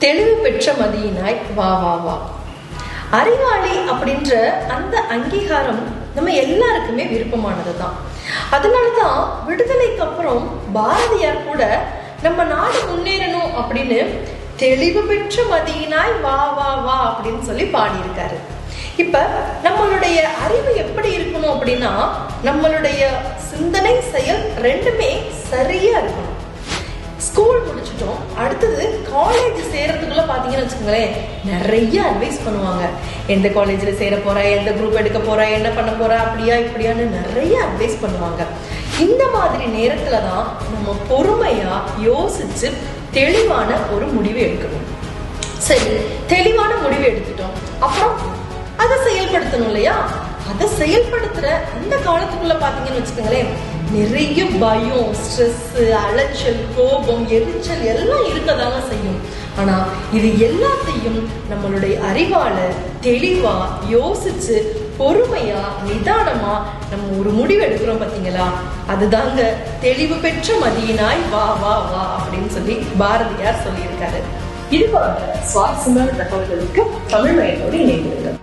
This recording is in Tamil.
தெளிவு பெற்ற மதியினாய் வா வா வா. அறிவாளி அப்படின்ற அந்த அங்கீகாரம் நம்ம எல்லாருக்குமே விருப்பமானது தான் அதனாலதான் விடுதலைக்கு அப்புறம் பாரதியார் கூட நம்ம நாடு முன்னேறணும் அப்படின்னு தெளிவு பெற்ற மதியினாய் வா வா வா அப்படின்னு சொல்லி பாடியிருக்காரு. இப்ப நம்மளுடைய அறிவு எப்படி இருக்கணும் அப்படின்னா நம்மளுடைய சிந்தனை செயல் ரெண்டுமே சரியா இருக்கணும். ஸ்கூல் முடிச்சிட்டோம். அடுத்தது காலேஜ் பார்த்தீங்கன்னு வச்சுக்கோங்களேன் நிறைய அட்வைஸ் பண்ணுவாங்க. எந்த காலேஜில் சேர போகிறா எந்த குரூப் எடுக்க போகிறா என்ன பண்ண போகிறா அப்படியா இப்படியான்னு நிறைய அட்வைஸ் பண்ணுவாங்க. இந்த மாதிரி நேரத்தில் தான் நம்ம பொறுமையாக யோசித்து தெளிவான ஒரு முடிவு எடுக்கணும். சரி தெளிவான முடிவு எடுத்துட்டோம். அப்புறம் அதை செயல்படுத்தணும் இல்லையா? அதை செயல்படுத்துகிற அந்த காலத்துக்குள்ளே பார்த்தீங்கன்னு வச்சுக்கோங்களேன் நிறைய பயம் ஸ்ட்ரெஸ் அலைச்சல் கோபம் எரிச்சல் எல்லாம் இருக்கதாங்க செய்யும். ஆனா இது எல்லாத்தையும் நம்மளுடைய அறிவால தெளிவா யோசிச்சு பொறுமையா நிதானமா நம்ம ஒரு முடிவு எடுக்கிறோம் பாத்தீங்களா? அதுதாங்க தெளிவு பெற்ற மதியினாய் வா வா வா அப்படின்னு சொல்லி பாரதியார் சொல்லியிருக்காரு. இது போன்ற சுவாரஸ்யமான தகவல்களுக்கு தமிழ் மயத்தோடு இணைந்திருக்கிறது